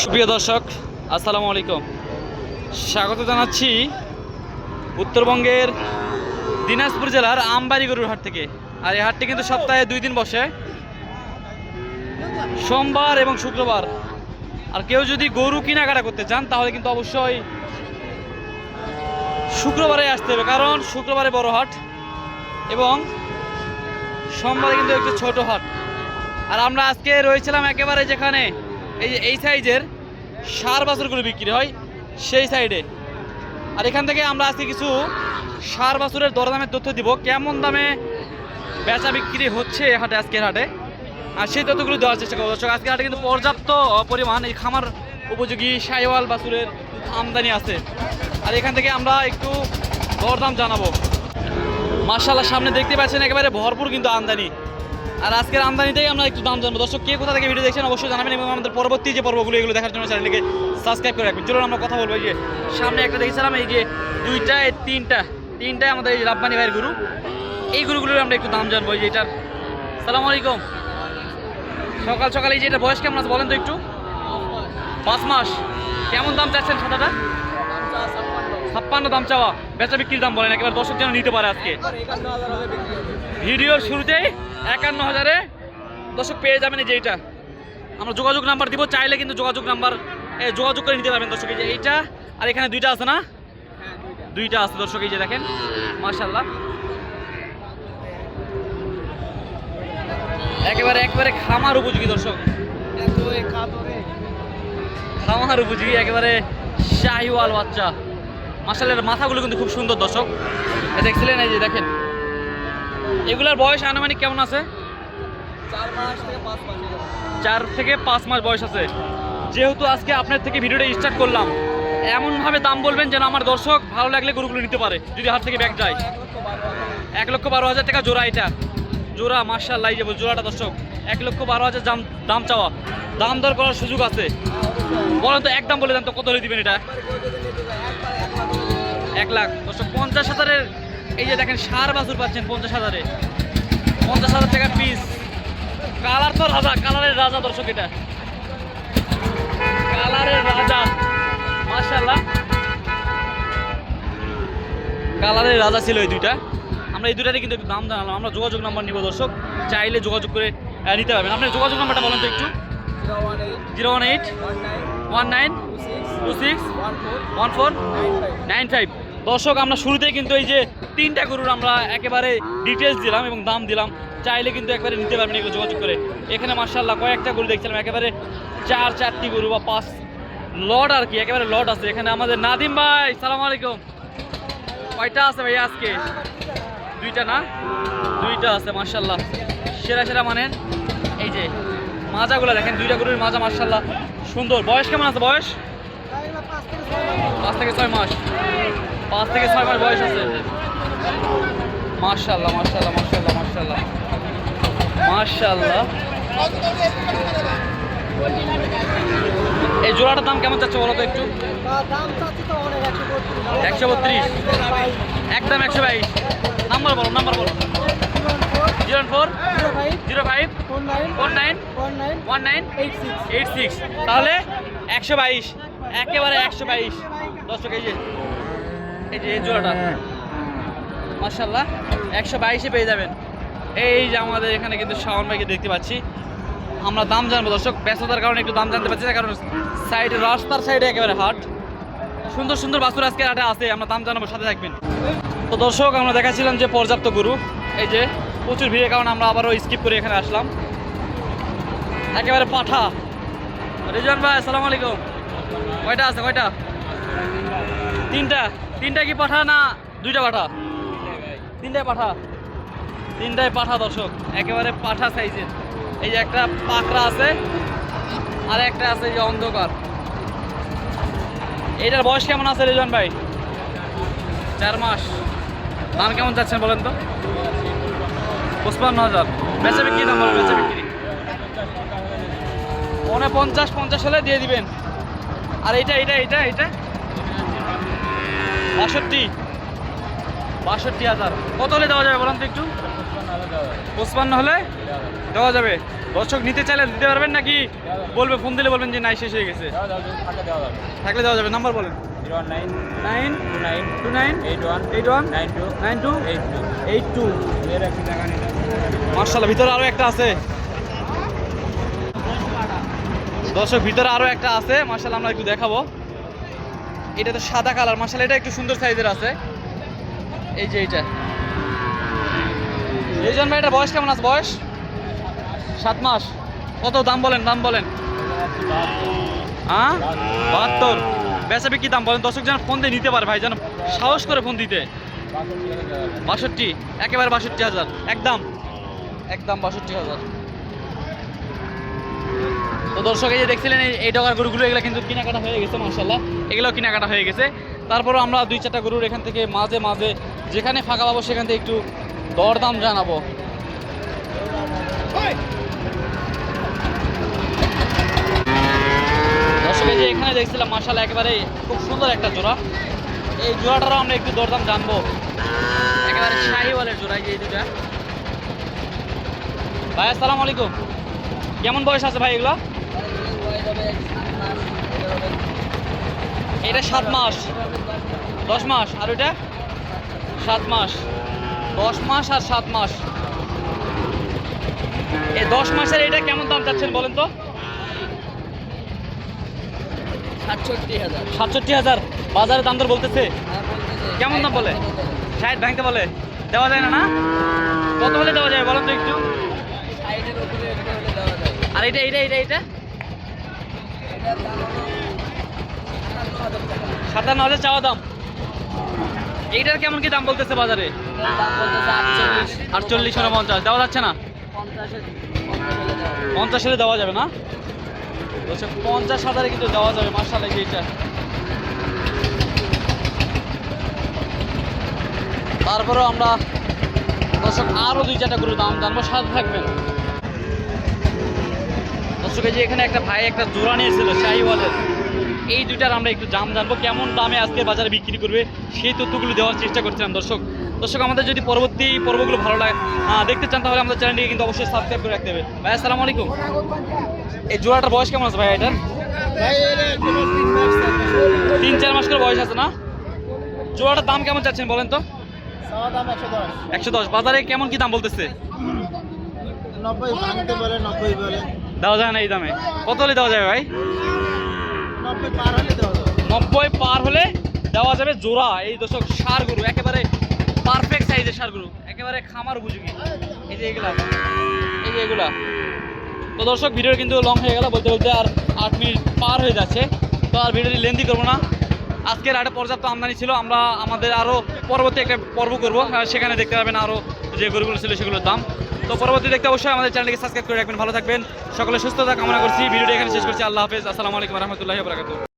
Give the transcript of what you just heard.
সুপ্রিয় দর্শক, আসসালামু আলাইকুম। স্বাগত জানাচ্ছি উত্তরবঙ্গের দিনাজপুর জেলার আমবাড়ি গরুর হাট থেকে। আর এই হাটটি কিন্তু সপ্তাহে দুই দিন বসে। সোমবার এবং শুক্রবার। আর কেউ যদি গরু কেনাকাটা করতে চান, তাহলে কিন্তু অবশ্যই শুক্রবারে আসতে হবে। কারণ শুক্রবারে বড় হাট এবং সোমবারে কিন্তু একটু ছোট হাট। আর আমরা আজকে রয়েছিলাম একেবারে যেখানে এই এই সাইজের সার বাছুরগুলো বিক্রি হয় সেই সাইডে। আর এখান থেকে আমরা আজকে কিছু সার বাছুরের দরদামের তথ্য দিব। কেমন দামে বেচা বিক্রি হচ্ছে হাটে, আজকের হাটে? আর সেই তথ্যগুলো দেওয়ার চেষ্টা করব। দর্শক, আজকের হাটে কিন্তু পর্যাপ্ত পরিমাণ এই খামার উপযোগী সাইওয়াল বাছুরের আমদানি আছে। আর এখান থেকে আমরা একটু দরদাম জানাব। মার্শাল্লাহ সামনে দেখতে পাচ্ছেন একেবারে ভরপুর কিন্তু আমদানি। আর আজকের আমদানিতেই আমরা একটু দাম জানব। দর্শক, কে কোথা থেকে ভিডিও দেখছেন অবশ্যই জানাবেন এবং আমাদের পরবর্তী যে পর্বগুলো, এগুলো দেখার জন্য চ্যানেলটিকে সাবস্ক্রাইব করে রাখবেন। চলুন, আমরা কথা বলব যে সামনে একটা দেখেছিলাম, এই যে দুইটা তিনটা তিনটাই আমাদের এই রাব্বানি ভাইয়ের গুরু। এই গুরুগুলোর আমরা একটু দাম জানব, এই যে এটার। সালাম আলাইকুম। সকাল সকালে এই যে এটা বয়স কেমন আছে বলেন তো একটু। পাঁচ মাস। কেমন দাম চাচ্ছেন সাদাটা? ছাপ্পান্ন দাম চাওয়া। বেচা বিক্রির দাম বলেন, একেবারে দর্শক যেন নিতে পারে আজকে। ভিডিওর শুরুতেই একান্ন হাজারে দর্শক পেয়ে যাবেন এই যে এইটা। আমরা যোগাযোগ নাম্বার দিব চাইলে কিন্তু যোগাযোগ নাম্বার যোগাযোগ করে নিতে পারবেন দর্শক এই যে এইটা আর এখানে দুইটা আছে না? দুইটা আছে দর্শক এই যে দেখেন মার্শাল্লাহ একেবারে একবারে খামার উপযোগী দর্শক। খামার উপযোগী একেবারে শাহিওয়াল বাচ্চা। মাসালের মাথাগুলো কিন্তু খুব সুন্দর দর্শক। দেখছিলেন এই যে দেখেন। এগুলার বয়স আনুমানিক কেমন আছে? চার থেকে পাঁচ মাস বয়স আছে। যেহেতু আজকে আপনার থেকে ভিডিওটা স্টার্ট করলাম এমনভাবে দাম বলবেন যেন আমার দর্শক ভালো লাগলে গরুগুলো নিতে পারে যদি হাত থেকে ব্যাগ যায়। এক লক্ষ বারো হাজার। টাকা জোড়া এটা। জোড়া মার্শাল্লাহ এই যে জোড়াটা দর্শক এক লক্ষ বারো হাজার দাম দাম চাওয়া। দাম দর করার সুযোগ আছে। বলেন তো একদম বলে দেন তো কত হলে দিবেন এটা? এক লাখ। দর্শক পঞ্চাশ হাজারের এই যে দেখেন, সার বাছুর পাচ্ছেন পঞ্চাশ হাজারে। পঞ্চাশ হাজার টাকা পিস কালার তো রাজা কালারের রাজা দর্শক এটা। কালারের রাজা মার্শাল্লাহ কালারের রাজা ছিল এই দুইটা। আমরা এই দুইটারই কিন্তু দাম জানালাম, আমরা যোগাযোগ নাম্বার নিব দর্শক। চাইলে যোগাযোগ করে নিতে পারবেন। আপনার যোগাযোগ নাম্বারটা বলেন তো একটু। Zero one eight one nine two six, one four, nine five. দর্শক, আমরা শুরুতেই কিন্তু এই যে তিনটা গরুর আমরা একেবারে ডিটেলস দিলাম এবং দাম দিলাম। চাইলে কিন্তু একবারে নিতে পারবেন এগুলো যোগাযোগ করে। এখানে মার্শাল্লাহ কয়েকটা গরু দেখছিলাম, একেবারে চার চারটি গরু বা পাঁচ লট আর কি, একেবারে লট আছে। এখানে আমাদের নাদিম ভাই, সালাম আলাইকুম। কয়টা আছে ভাই আজকে? দুইটা না? দুইটা আছে মার্শাল্লাহ সেরা সেরা মানের। এই যে মাজাগুলো দেখেন, দুইটা গরুর মাজা মার্শাল্লাহ সুন্দর। বয়স কেমন আছে বয়স? পাঁচ থেকে ছয় মাস। পাঁচ থেকে ছয় মাস বয়স আছে। মার্শাল্লাহ মার্শাল্লাহ মার্শাল্লাহ মার্শাল্লাহ মার্শাল্লাহ এই জোড়াটার দাম কেমন চাচ্ছে বলো তো একটু? একশো বত্রিশ। একদম একশো বাইশ। নাম্বার বলো নাম্বার বলো। Zero four, zero five, four nine, one nine, eight six. তাহলে একশো বাইশ। একেবারে একশো বাইশ। এই যে এই যে এই জোড়াটা মার্শাল্লাহ একশো বাইশে পেয়ে যাবেন। এই যে আমাদের এখানে কিন্তু শাওন ভাইকে দেখতে পাচ্ছি। আমরা দাম জানব দর্শক ব্যস্ততার কারণে একটু দাম জানতে পারছি না কারণ সাইডে রাস্তার সাইডে একেবারে হাট। সুন্দর সুন্দর বাসুর আজকে হাটে আছে আমরা দাম জানাব সাথে থাকবেন। তো দর্শক আমরা দেখাচ্ছিলাম যে পর্যাপ্ত গরু। এই যে প্রচুর ভিড়ের কারণে আমরা আবারও স্কিপ করে এখানে আসলাম। একেবারে পাঠা। রিজন ভাই আসসালামু আলাইকুম। কয়টা আছে কয়টা? তিনটা। তিনটা কি পাঠা না দুইটা পাঠা? তিনটায় পাঠা। তিনটায় পাঠা, দর্শক। একেবারে পাঠা সাইজের এই যে একটা পাকড়া আছে, আর একটা আছে যে অন্ধকার। এইটার বয়স কেমন আছে রেজন ভাই? চার মাস। দাম কেমন চাচ্ছেন বলেন তো? পঁচপান্ন হাজার। বেচা বিক্রি দাম বলেন, বেচা বিক্রি। পনে পঞ্চাশ পঞ্চাশ হলে দিয়ে দিবেন। আর এইটা এইটা এইটা এইটা? বাষট্টি। বাষট্টি হাজার। কত হলে দেওয়া যাবে বলেন তো একটু? পঁচপান্ন হলে দেওয়া যাবে। দর্শক নিতে চাইলে দিতে পারবেন নাকি বলবে ফোন দিলে বলবেন যে নাই শেষ হয়ে গেছে। থাকলে দেওয়া যাবে। নাম্বার বলেন। মার্শাল্লাহ ভিতরে আরও একটা আছে। দর্শক ভিতরে আরও একটা আছে। মার্শাল আমরা একটু দেখাবো। এটা তো সাদা কালার মার্শাল এটা একটু সুন্দর সাইজের আছে। এই যে এইটা। এই জন্য এটা বয়স কেমন আছে? বয়স? সাত মাস। কত? দাম বলেন দাম বলেন। হ্যাঁ? বাহাত্তর। বেচা বিক্রি দাম বলেন। দর্শক যেন ফোন দিয়ে নিতে পারে, ভাই, যেন সাহস করে ফোন দিতে। বাষট্টি। একেবারে বাষট্টি হাজার। একদম। একদম বাষট্টি হাজার। তো দর্শক, এই যে দেখছিলেন, এই- টাকার গরুগুলো, এগুলো কিন্তু কেনাকাটা হয়ে গেছে মার্শাল্লাহ এগুলো কেনাকাটা হয়ে গেছে। তারপরও আমরা দুই চারটা গরুর এখান থেকে মাঝে মাঝে যেখানে ফাঁকা পাবো, সেখান থেকে একটু দরদাম জানাব। দর্শক যে এখানে দেখছিলাম মার্শাল্লাহ একেবারে খুব সুন্দর একটা জোড়া। এই জোড়াটারও আমরা একটু দরদাম জানব। একেবারে শাহিওয়ালের জোড়া, এই দুটা ভাই, আসসালামু আলাইকুম। কেমন বয়স আছে ভাই এগুলো? এটা সাত মাস। দশ মাস। আর ওইটা? সাত মাস। দশ মাস আর সাত মাস। এই দশ মাসের এটা কেমন দাম চাচ্ছেন বলেন তো? সাতষট্টি হাজার। সাতষট্টি হাজার। বাজারে দাম দর বলতেছে। কেমন দাম বলে? ষাট ভাঙতে বলে? দেওয়া যায় না না? কত হলে দেওয়া যায় বলেন তো একটু। আর এটা এটা এটা এটা? সাতান্ন হাজার চাওয়া দাম। এইটার কেমন কি দাম বলতেছে বাজারে? আটচল্লিশ পঞ্চাশ। দেওয়া যাচ্ছে না? পঞ্চাশ হলে দেওয়া যাবে। না? বলছে পঞ্চাশ হাজারে কিন্তু দেওয়া যাবে মার্শাল এইটা। তারপরেও আমরা দর্শক আরও দুই চারটা গরুর দাম জানব, সাথে থাকবেন। দর্শক যে এখানে একটা ভাই, একটা জোড়া নিয়েছিল শাহিওয়ালের এই দুইটার আমরা একটু দাম জানব, কেমন দামে আজকে বাজারে বিক্রি করবে, সেই তথ্যগুলো দেওয়ার চেষ্টা করছিলাম দর্শক। দর্শক, আমাদের যদি পরবর্তী পর্বগুলো ভালো লাগে দেখতে চান, তাহলে আমাদের চ্যানেলটিকে কিন্তু অবশ্যই সাবস্ক্রাইব করে রাখতে হবে। ভাই, আসসালামু আলাইকুম। এই জোড়াটার বয়স কেমন আছে ভাই এটার? তিন, চার মাস করে বয়স আছে না? জোড়াটার দাম কেমন চাচ্ছেন বলেন তো? একশো দশ। বাজারে কেমন কি দাম বলতেছে? নব্বই বলে নব্বই বলে। দেওয়া যায় না এই দামে। কত হলে দেওয়া যাবে ভাই? নব্বই পার হলে দেওয়া যাবে জোড়া। এই দর্শক, সার গরু, একেবারে পারফেক্ট সাইজের সার গরু। একেবারে খামার উপযোগী। এই যে এগুলা। এই যে এগুলা। তো দর্শক ভিডিও কিন্তু লং হয়ে গেল বলতে বলতে আর আট মিনিট পার হয়ে যাচ্ছে। তো আর ভিডিওটি লেন্দি করব না। আজকের আটে পর্যাপ্ত আমদানি ছিল। আমরা আমাদের আরও পরবর্তী একটা পর্ব করব। সেখানে দেখতে পাবেন আরও যে গরুগুলো ছিল সেগুলোর দাম। তো পরবর্তী দেখতে অবশ্যই আমাদের চ্যানেলকে সাবস্ক্রাইব করে রাখবেন, ভালো থাকবেন। সকলে সুস্থতা কামনা করছি, ভিডিওটি এখানে শেষ করছি, আল্লাহ হাফেজ, আসসালামু আলাইকুম রহমতুল্লাহ